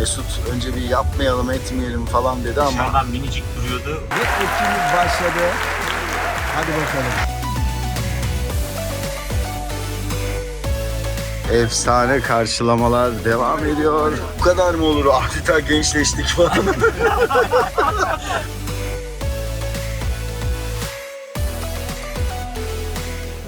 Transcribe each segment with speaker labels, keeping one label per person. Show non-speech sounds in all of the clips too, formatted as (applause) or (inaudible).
Speaker 1: Mesut önce bir yapmayalım etmeyelim falan dedi ama
Speaker 2: Dışarıdan minicik duruyordu.
Speaker 3: Ve etkinlik başladı. Hadi bakalım.
Speaker 1: efsane karşılamalar devam ediyor. Bu kadar mı olur? Adeta gençleştik falan. (laughs)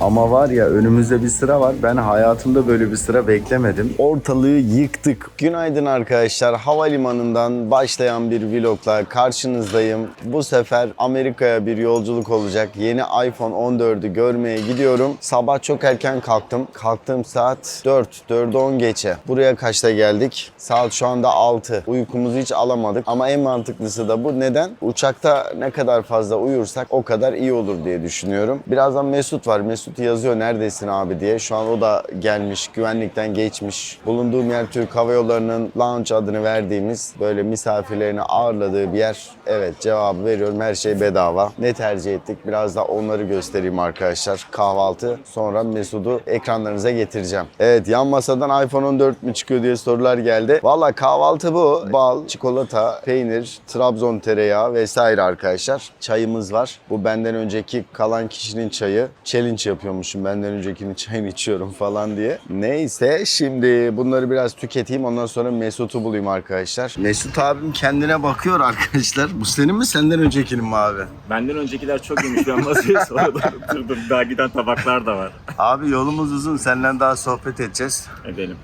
Speaker 1: Ama var ya önümüzde bir sıra var. Ben hayatımda böyle bir sıra beklemedim. Ortalığı yıktık. Günaydın arkadaşlar. Havalimanından başlayan bir vlogla karşınızdayım. Bu sefer Amerika'ya bir yolculuk olacak. Yeni iPhone 14'ü görmeye gidiyorum. Sabah çok erken kalktım. Kalktığım saat 4, 4'e 10 geçe. Buraya kaçta geldik? Saat şu anda 6. Uykumuzu hiç alamadık. Ama en mantıklısı da bu. Neden? Uçakta ne kadar fazla uyursak o kadar iyi olur diye düşünüyorum. Birazdan Mesut var. Mesut yazıyor neredesin abi diye. Şu an o da gelmiş, güvenlikten geçmiş. Bulunduğum yer Türk Hava Yolları'nın lounge adını verdiğimiz böyle misafirlerini ağırladığı bir yer. Evet cevabı veriyorum. Her şey bedava. Ne tercih ettik? Biraz da onları göstereyim arkadaşlar. Kahvaltı. Sonra Mesut'u ekranlarınıza getireceğim. Evet yan masadan iPhone 14 mü çıkıyor diye sorular geldi. Valla kahvaltı bu. Bal, çikolata, peynir, Trabzon tereyağı vesaire arkadaşlar. Çayımız var. Bu benden önceki kalan kişinin çayı. Challenge yapıyormuşum. Benden öncekinin çayını içiyorum falan diye. Neyse şimdi bunları biraz tüketeyim. Ondan sonra Mesut'u bulayım arkadaşlar. Mesut abim kendine bakıyor arkadaşlar. Bu senin mi senden öncekinin mi abi?
Speaker 2: Benden öncekiler çok yemiş. Ben masaya (laughs) sonra doğru oturdum. Daha giden tabaklar da var.
Speaker 1: Abi yolumuz uzun. Senden daha sohbet edeceğiz.
Speaker 2: Edelim.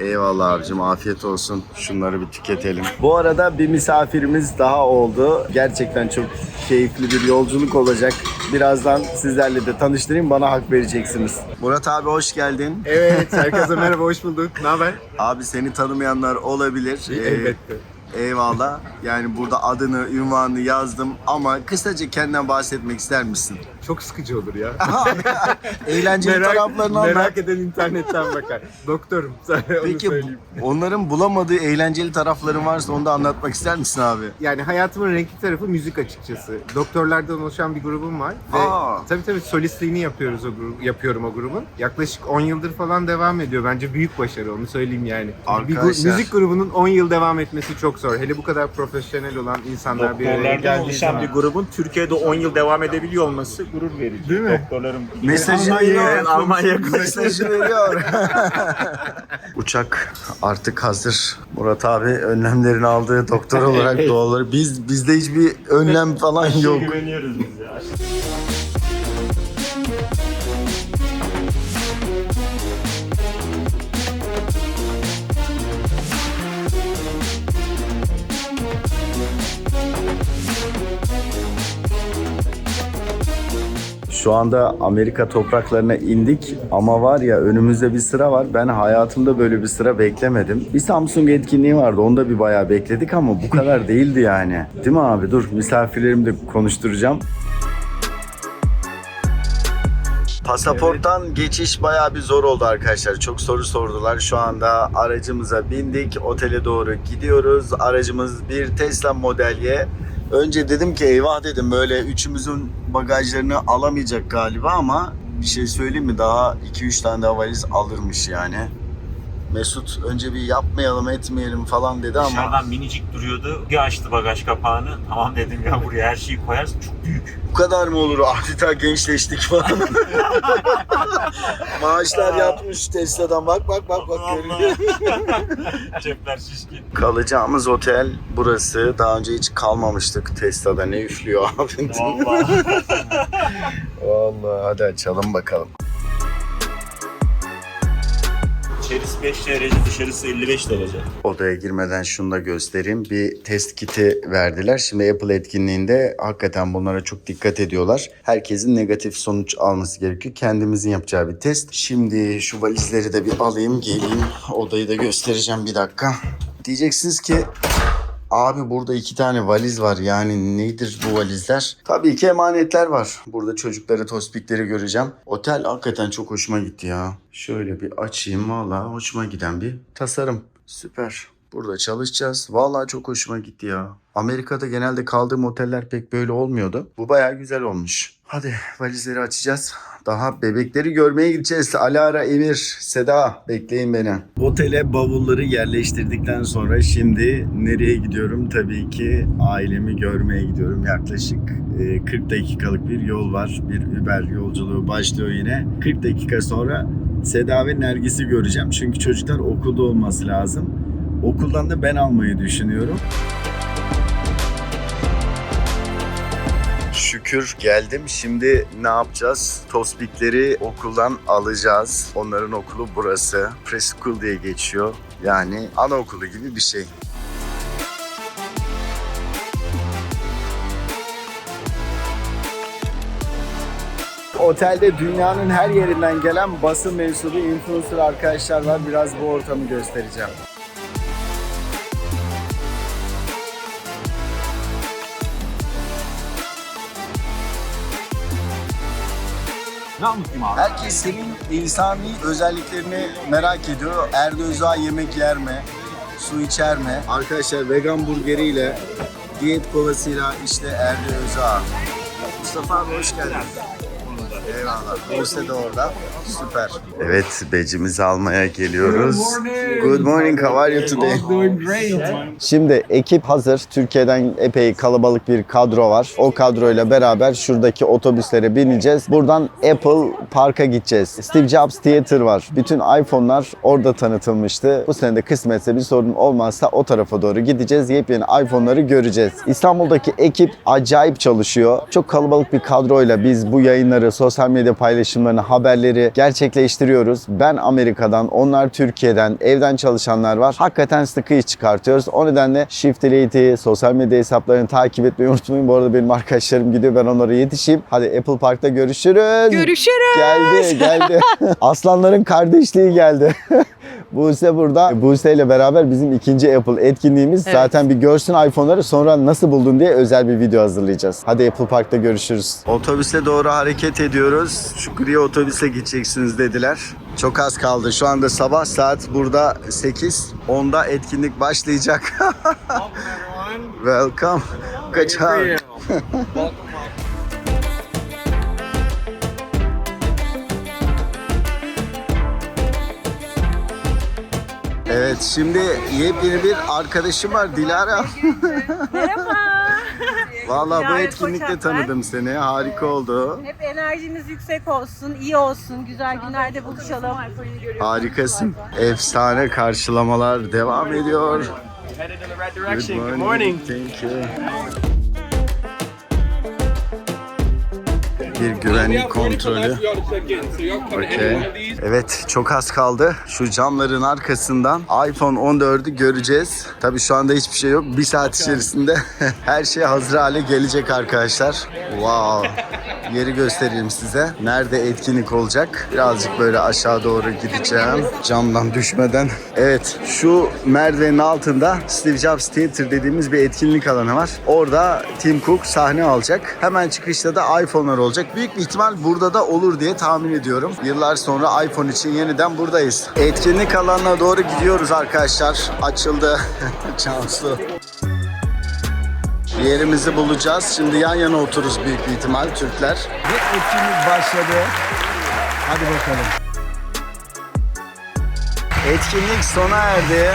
Speaker 1: Eyvallah abicim afiyet olsun. Şunları bir tüketelim. Bu arada bir misafirimiz daha oldu. Gerçekten çok keyifli bir yolculuk olacak. Birazdan sizlerle de tanıştırayım bana hak vereceksiniz. Murat abi hoş geldin.
Speaker 3: Evet, herkese (laughs) merhaba, hoş bulduk. Ne haber?
Speaker 1: Abi seni tanımayanlar olabilir. Ee,
Speaker 3: Elbette.
Speaker 1: Eyvallah. Yani burada adını, ünvanını yazdım ama kısaca kendinden bahsetmek ister misin?
Speaker 3: Çok sıkıcı olur ya. (laughs)
Speaker 1: Eğlenceli taraflarını anlat.
Speaker 3: merak eden internetten bakar. Doktorum, sana onu
Speaker 1: Peki
Speaker 3: söyleyeyim.
Speaker 1: onların bulamadığı eğlenceli tarafların varsa onu da anlatmak ister misin abi?
Speaker 3: Yani hayatımın renkli tarafı müzik açıkçası. Doktorlardan oluşan bir grubum var. Ve
Speaker 1: Aa.
Speaker 3: tabii tabii solistliğini yapıyoruz o grup, yapıyorum o grubun. Yaklaşık 10 yıldır falan devam ediyor. Bence büyük başarı onu söyleyeyim yani. Bir
Speaker 1: Arkadaşlar.
Speaker 3: müzik grubunun 10 yıl devam etmesi çok zor. Hele bu kadar profesyonel olan insanlar bir araya
Speaker 2: Doktorlardan
Speaker 3: geldiği
Speaker 2: oluşan
Speaker 3: zaman.
Speaker 2: bir grubun Türkiye'de 10 yıl devam edebiliyor olması gurur verici.
Speaker 3: Değil mi?
Speaker 2: Doktorların
Speaker 1: Mesajı
Speaker 3: Almanya'ya
Speaker 2: Almanya
Speaker 1: Mesajı veriyor. Uçak artık hazır. Murat abi önlemlerini aldı doktor olarak (laughs) doğal olarak. Biz bizde hiçbir önlem falan yok.
Speaker 2: Güveniyoruz biz ya.
Speaker 1: Şu anda Amerika topraklarına indik ama var ya önümüzde bir sıra var. Ben hayatımda böyle bir sıra beklemedim. Bir Samsung etkinliği vardı. Onda bir bayağı bekledik ama bu kadar (laughs) değildi yani. Değil mi abi? Dur misafirlerimi de konuşturacağım. Pasaporttan geçiş bayağı bir zor oldu arkadaşlar. Çok soru sordular. Şu anda aracımıza bindik. Otele doğru gidiyoruz. Aracımız bir Tesla Model Y. Önce dedim ki eyvah dedim böyle üçümüzün bagajlarını alamayacak galiba ama bir şey söyleyeyim mi? Daha 2-3 tane daha valiz alırmış yani. Mesut önce bir yapmayalım etmeyelim falan dedi ama
Speaker 2: Dışarıdan minicik duruyordu. Bir açtı bagaj kapağını. Tamam dedim ya buraya her şeyi koyarsın. Çok büyük.
Speaker 1: bu kadar mı olur? Adeta gençleştik falan. (laughs) Maaşlar yatmış Tesla'dan bak bak bak bak görünüyor. (laughs)
Speaker 2: Cepler şişkin.
Speaker 1: Kalacağımız otel burası. Daha önce hiç kalmamıştık Tesla'da. Ne üflüyor abi?
Speaker 2: Vallahi. (laughs)
Speaker 1: Vallahi hadi açalım bakalım.
Speaker 2: İçerisi 5 derece, dışarısı 55 derece.
Speaker 1: Odaya girmeden şunu da göstereyim. Bir test kiti verdiler. Şimdi Apple etkinliğinde hakikaten bunlara çok dikkat ediyorlar. Herkesin negatif sonuç alması gerekiyor. Kendimizin yapacağı bir test. Şimdi şu valizleri de bir alayım geleyim. Odayı da göstereceğim bir dakika. Diyeceksiniz ki Abi burada iki tane valiz var. Yani nedir bu valizler? Tabii ki emanetler var. Burada çocukları, tospikleri göreceğim. Otel hakikaten çok hoşuma gitti ya. Şöyle bir açayım. Valla hoşuma giden bir tasarım. Süper. Burada çalışacağız. Vallahi çok hoşuma gitti ya. Amerika'da genelde kaldığım oteller pek böyle olmuyordu. Bu bayağı güzel olmuş. Hadi valizleri açacağız. Daha bebekleri görmeye gideceğiz. Alara, Emir, Seda bekleyin beni. Otele bavulları yerleştirdikten sonra şimdi nereye gidiyorum? Tabii ki ailemi görmeye gidiyorum. Yaklaşık e, 40 dakikalık bir yol var. Bir Uber yolculuğu başlıyor yine. 40 dakika sonra Seda ve Nergis'i göreceğim. Çünkü çocuklar okulda olması lazım. Okuldan da ben almayı düşünüyorum. Şükür geldim. Şimdi ne yapacağız? Tospikleri okuldan alacağız. Onların okulu burası. Preschool diye geçiyor. Yani anaokulu gibi bir şey. Otelde dünyanın her yerinden gelen basın mensubu influencer arkadaşlar var. Biraz bu ortamı göstereceğim. Herkes senin insani özelliklerini merak ediyor. Erdo Özağ yemek yer mi? Su içer mi? Arkadaşlar vegan burgeriyle, diyet kolasıyla işte Erdo Özağ. Mustafa abi hoş geldin. Eyvallah. Buse de orada. Süper. Evet, becimizi almaya geliyoruz. Good morning. How are you today? Şimdi ekip hazır. Türkiye'den epey kalabalık bir kadro var. O kadroyla beraber şuradaki otobüslere bineceğiz. Buradan Apple Park'a gideceğiz. Steve Jobs Theater var. Bütün iPhone'lar orada tanıtılmıştı. Bu sene de kısmetse bir sorun olmazsa o tarafa doğru gideceğiz. Yepyeni iPhone'ları göreceğiz. İstanbul'daki ekip acayip çalışıyor. Çok kalabalık bir kadroyla biz bu yayınları, sosyal medya paylaşımlarını, haberleri gerçekleştiriyoruz. Ben Amerika'dan, onlar Türkiye'den, evden çalışanlar var. Hakikaten sıkı iş çıkartıyoruz. O nedenle Shift Elite'i, sosyal medya hesaplarını takip etmeyi unutmayın. Bu arada benim arkadaşlarım gidiyor. Ben onlara yetişeyim. Hadi Apple Park'ta görüşürüz.
Speaker 4: Görüşürüz.
Speaker 1: Geldi, geldi. (laughs) Aslanların kardeşliği geldi. (laughs) Buse burada. Buse ile beraber bizim ikinci Apple etkinliğimiz.
Speaker 4: Evet.
Speaker 1: Zaten bir görsün iPhone'ları sonra nasıl buldun diye özel bir video hazırlayacağız. Hadi Apple Park'ta görüşürüz. Otobüse doğru hareket ediyoruz. Şükrü'ye otobüse gideceksiniz dediler. Çok az kaldı. Şu anda sabah saat burada 8. 10'da etkinlik başlayacak. (laughs) Welcome. Job. (laughs) Evet şimdi yepyeni bir arkadaşım var Dilara.
Speaker 4: Merhaba.
Speaker 1: Vallahi bu
Speaker 4: Koçak
Speaker 1: tanıdım seni. Harika oldu.
Speaker 4: Hep enerjiniz yüksek olsun, iyi olsun, güzel günlerde buluşalım.
Speaker 1: Harikasın. Efsane karşılamalar devam ediyor.
Speaker 5: Headed in the right
Speaker 1: Good
Speaker 5: direction.
Speaker 1: morning.
Speaker 5: Good morning.
Speaker 1: Thank you. Bir güvenlik kontrolü. Okey. Evet çok az kaldı. Şu camların arkasından iPhone 14'ü göreceğiz. Tabii şu anda hiçbir şey yok. Bir saat içerisinde (laughs) her şey hazır hale gelecek arkadaşlar. Wow. Yeri göstereyim size. Nerede etkinlik olacak? Birazcık böyle aşağı doğru gideceğim. Camdan düşmeden. Evet şu merdivenin altında Steve Jobs Theater dediğimiz bir etkinlik alanı var. Orada Tim Cook sahne alacak. Hemen çıkışta da iPhone'lar olacak. Büyük bir ihtimal burada da olur diye tahmin ediyorum. Yıllar sonra iPhone için yeniden buradayız. Etkinlik alanına doğru gidiyoruz arkadaşlar. Açıldı. (laughs) Cansu. Yerimizi bulacağız. Şimdi yan yana otururuz büyük bir ihtimal Türkler. Ve etkinlik başladı. Hadi bakalım. Etkinlik sona erdi.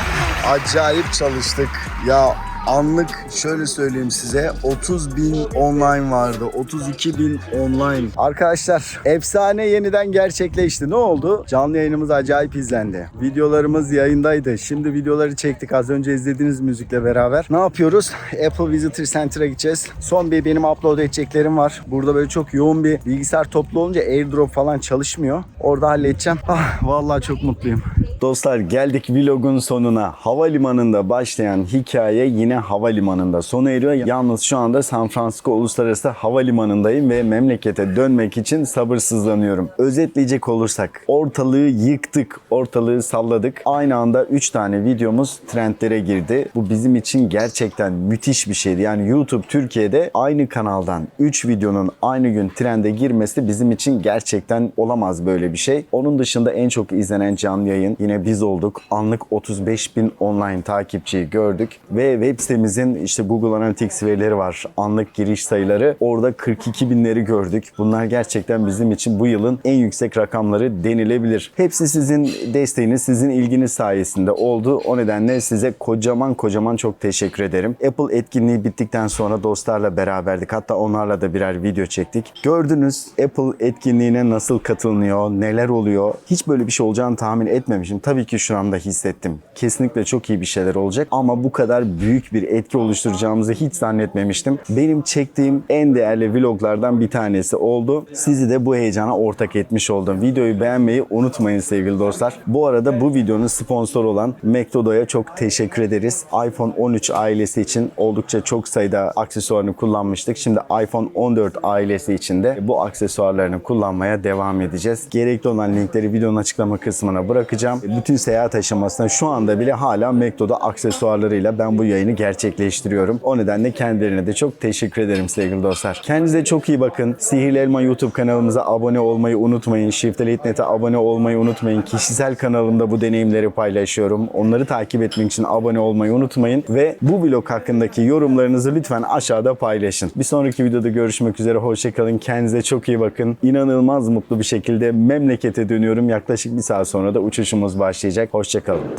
Speaker 1: Acayip çalıştık. Ya anlık şöyle söyleyeyim size 30 bin online vardı 32 bin online. Arkadaşlar efsane yeniden gerçekleşti. Ne oldu? Canlı yayınımız acayip izlendi. Videolarımız yayındaydı. Şimdi videoları çektik. Az önce izlediğiniz müzikle beraber. Ne yapıyoruz? Apple Visitor Center'a gideceğiz. Son bir benim upload edeceklerim var. Burada böyle çok yoğun bir bilgisayar toplu olunca airdrop falan çalışmıyor. Orada halledeceğim. Ah vallahi çok mutluyum Dostlar geldik vlogun sonuna. Havalimanında başlayan hikaye yine havalimanında sona eriyor. Yalnız şu anda San Francisco Uluslararası Havalimanı'ndayım ve memlekete dönmek için sabırsızlanıyorum. Özetleyecek olursak ortalığı yıktık, ortalığı salladık. Aynı anda 3 tane videomuz trendlere girdi. Bu bizim için gerçekten müthiş bir şeydi. Yani YouTube Türkiye'de aynı kanaldan 3 videonun aynı gün trende girmesi bizim için gerçekten olamaz böyle bir şey. Onun dışında en çok izlenen canlı yayın yine güne biz olduk. Anlık 35 bin online takipçiyi gördük. Ve web sitemizin işte Google Analytics verileri var. Anlık giriş sayıları. Orada 42 binleri gördük. Bunlar gerçekten bizim için bu yılın en yüksek rakamları denilebilir. Hepsi sizin desteğiniz, sizin ilginiz sayesinde oldu. O nedenle size kocaman kocaman çok teşekkür ederim. Apple etkinliği bittikten sonra dostlarla beraberdik. Hatta onlarla da birer video çektik. Gördünüz Apple etkinliğine nasıl katılınıyor, neler oluyor. Hiç böyle bir şey olacağını tahmin etmemişim. Tabii ki şu anda hissettim. Kesinlikle çok iyi bir şeyler olacak ama bu kadar büyük bir etki oluşturacağımızı hiç zannetmemiştim. Benim çektiğim en değerli vloglardan bir tanesi oldu. Sizi de bu heyecana ortak etmiş oldum. Videoyu beğenmeyi unutmayın sevgili dostlar. Bu arada bu videonun sponsoru olan McDodo'ya çok teşekkür ederiz. iPhone 13 ailesi için oldukça çok sayıda aksesuarını kullanmıştık. Şimdi iPhone 14 ailesi için de bu aksesuarlarını kullanmaya devam edeceğiz. Gerekli olan linkleri videonun açıklama kısmına bırakacağım. Bütün seyahat aşamasında şu anda bile hala McDodo aksesuarlarıyla ben bu yayını gerçekleştiriyorum. O nedenle kendilerine de çok teşekkür ederim sevgili dostlar. Kendinize çok iyi bakın. Sihirli Elma YouTube kanalımıza abone olmayı unutmayın. Shift'e abone olmayı unutmayın. Kişisel kanalımda bu deneyimleri paylaşıyorum. Onları takip etmek için abone olmayı unutmayın. Ve bu vlog hakkındaki yorumlarınızı lütfen aşağıda paylaşın. Bir sonraki videoda görüşmek üzere. Hoşçakalın. Kendinize çok iyi bakın. İnanılmaz mutlu bir şekilde memlekete dönüyorum. Yaklaşık bir saat sonra da uçuşumuz başlayacak. Hoşçakalın.